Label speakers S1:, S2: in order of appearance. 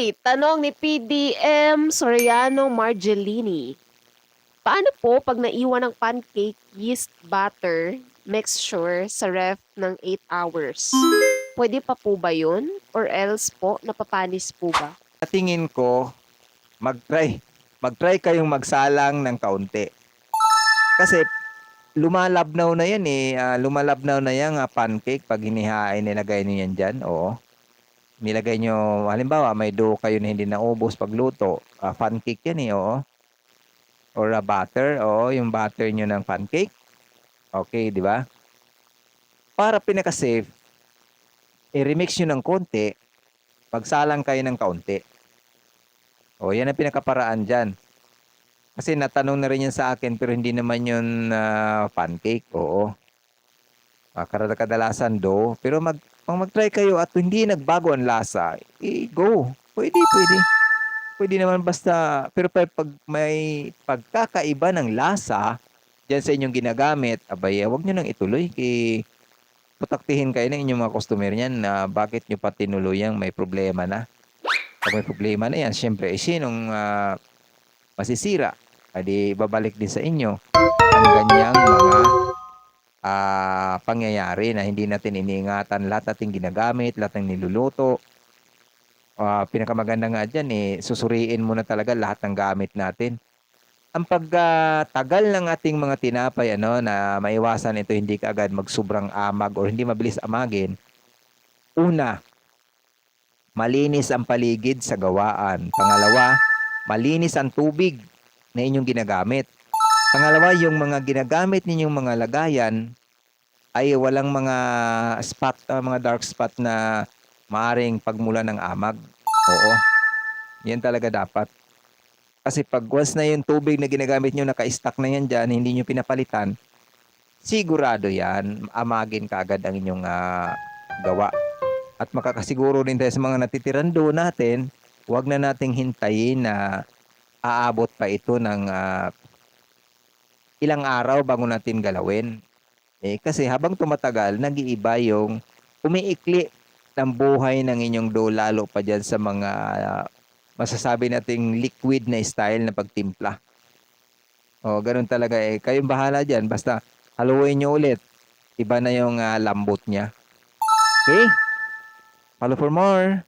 S1: Okay, tanong ni PDM Soriano Margelini. Paano po pag naiwan ng pancake yeast batter mixture sa ref ng 8 hours? Pwede pa po ba yun? Or else po, napapanis po ba?
S2: Tingin ko, mag-try. Mag-try kayong magsalang ng kaunti. Kasi lumalabnaw na yan eh. Ah, lumalabnaw na yan ah, pancake pag hinihain, nilagay niyo yan dyan. Oo. Nilagay nyo, halimbawa, may dough kayo na hindi naubos pagluto. Ah, pancake yan eh, oo. Or a butter, oo, yung butter nyo ng pancake. Okay, di ba? Para pinaka-safe, i-remix nyo ng konti, magsalang kayo ng kaunti. O, yan ang pinakaparaan dyan. Kasi natanong na rin yan sa akin, pero hindi naman yun ah, pancake. Oo. Uh, kadalasan dough. Pero mag, pag mag-try kayo at hindi nagbago ang lasa, eh, go. Pwede, pwede. Pwede naman basta, pero pag, may pagkakaiba ng lasa, dyan sa inyong ginagamit, abay, huwag nyo nang ituloy. Kay, putaktihin kayo ng inyong mga customer niyan na bakit nyo pa tinuluyang may problema na. Pag may problema na yan, syempre, eh, sinong ah, masisira? Adi babalik din sa inyo ang ganyang mga pangyayari na hindi natin iniingatan lahat nating ginagamit, lahat ng niluluto. Ah, pinakamaganda nga dyan eh, susuriin mo na talaga lahat ng gamit natin. Ang pagtagal ng ating mga tinapay ano na maiwasan ito hindi ka agad magsobrang amag or hindi mabilis amagin. Una, malinis ang paligid sa gawaan. Pangalawa, malinis ang tubig na inyong ginagamit. Pangalawa, yung mga ginagamit ninyong mga lagayan ay walang mga spot, uh, mga dark spot na maaring pagmula ng amag. Oo. Yan talaga dapat. Kasi pag once na yung tubig na ginagamit nyo, naka-stack na yan dyan, hindi nyo pinapalitan, sigurado yan, amagin kaagad ang inyong ah, gawa. At makakasiguro rin tayo sa mga natitiran doon natin, huwag na nating hintayin na aabot pa ito ng ah, ilang araw bago natin galawin. Eh, kasi habang tumatagal, nag-iiba yung umiikli ng buhay ng inyong dough lalo pa dyan sa mga ah, masasabi nating liquid na style na pagtimpla. O, ganun talaga eh. Kayong bahala dyan. Basta haluin nyo ulit. Iba na yung ah, lambot niya. Okay? Follow for more.